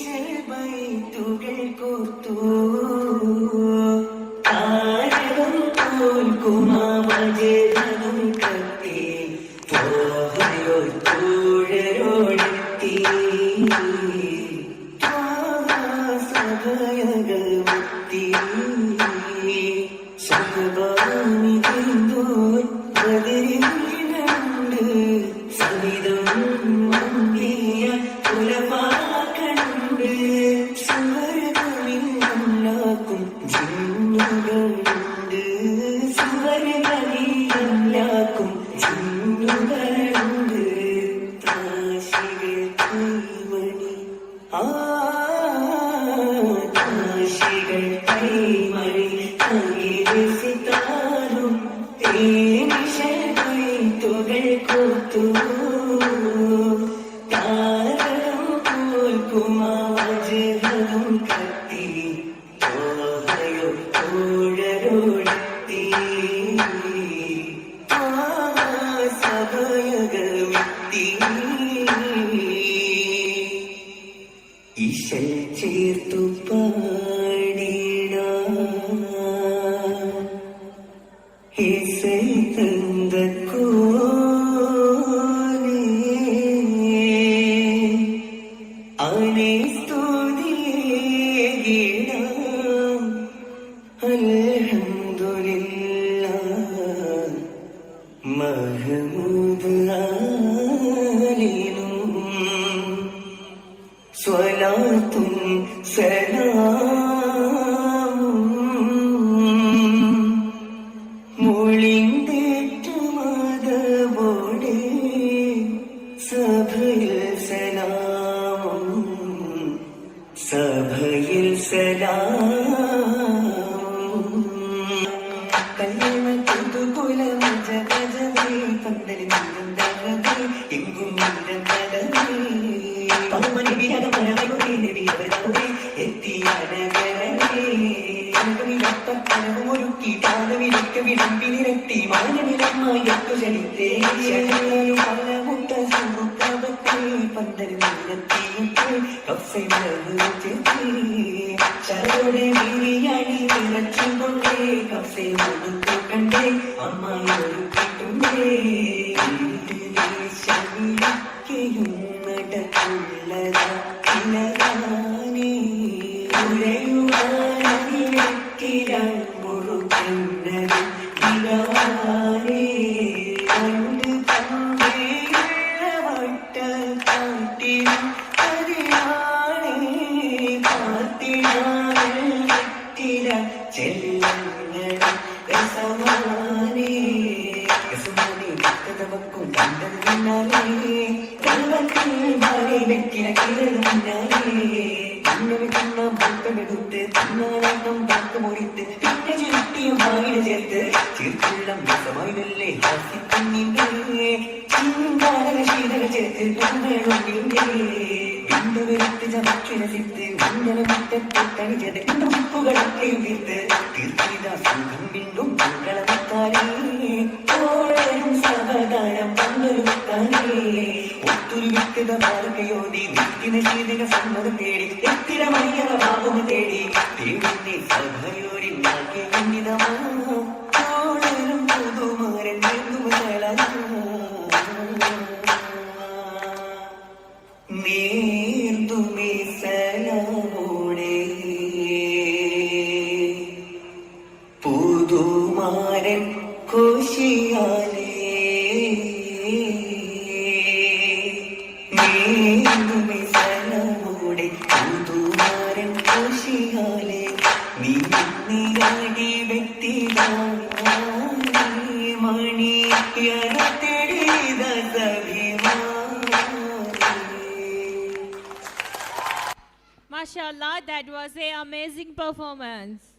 തേശബൈത്തുകൾ കോർത്തു താരകം തോൽക്കുമാവജനം കത്തി ത്വാഹയോ തോഴരോടെത്തി സഭയകമുത്തി സുഖഭാമി തിരുന്തോൻ ബദരിനുണ്ട് സവിധം മങ്ങിയ കുലപാക്കണ്ട് she can play my Ishal ചേർത്തു പാടിട സ്വലാത്തും സലാമും. മൊളിന്തേറ്റുമതവോടെ സഭയിൽ സലാമും. സഭയിൽ സലാമും ഒരുക്കി താനവിലക്ക് വിളമ്പി നിരത്തി മാനവിലമായിട്ടു ചലിത്തേ പലമുട്ട സമുദ്രത്തെ പന്തൽ നിരത്തിയിട്ട് കഫൈ ശരോടെ വീരിയണി നിറച്ചും കൊണ്ടേ കഫൈ മുടുത്തു കണ്ടേ അമ്മായി ഒരുക്കിട്ടുണ്ടേ രസമാനേ രസമാനേ കഥവക്കും കണ്ടത് പിന്നാലേ കള്ളത്തിൽ മാറി വെറ്റില കിരണം പിന്നാലേ അങ്ങനെ കണ്ണ ഭക്തമെടുത്ത് തന്നാളം ഭക്ത മുറിത്ത് പിന്നെ ചുരുട്ടിയും വായിൽ ചേർത്ത് ചീർക്കുള്ളം രസമായി വെല്ലേ ഹാസ്യക്കുഞ്ഞിന്റെ ചിന്താന ശീതക ചേർത്ത് തണിച്ചത് ഉപ്പുകളൊക്കെയും തീർത്തിത സംഘം മാർഗയോതി നിത്യന ചെയ്തിന് സമ്മതം തേടി എത്തിര മയ്യറ ഭാവം തേടി ദൈവത്തെ സഭയോരി നാട്യ കണ്ണിതമാ ഓളരും പുതുമാരൻ നീർതുമി സലമോടെ പുതുമാരൻ കോശിയാലേ. MashaAllah, that was a amazing performance.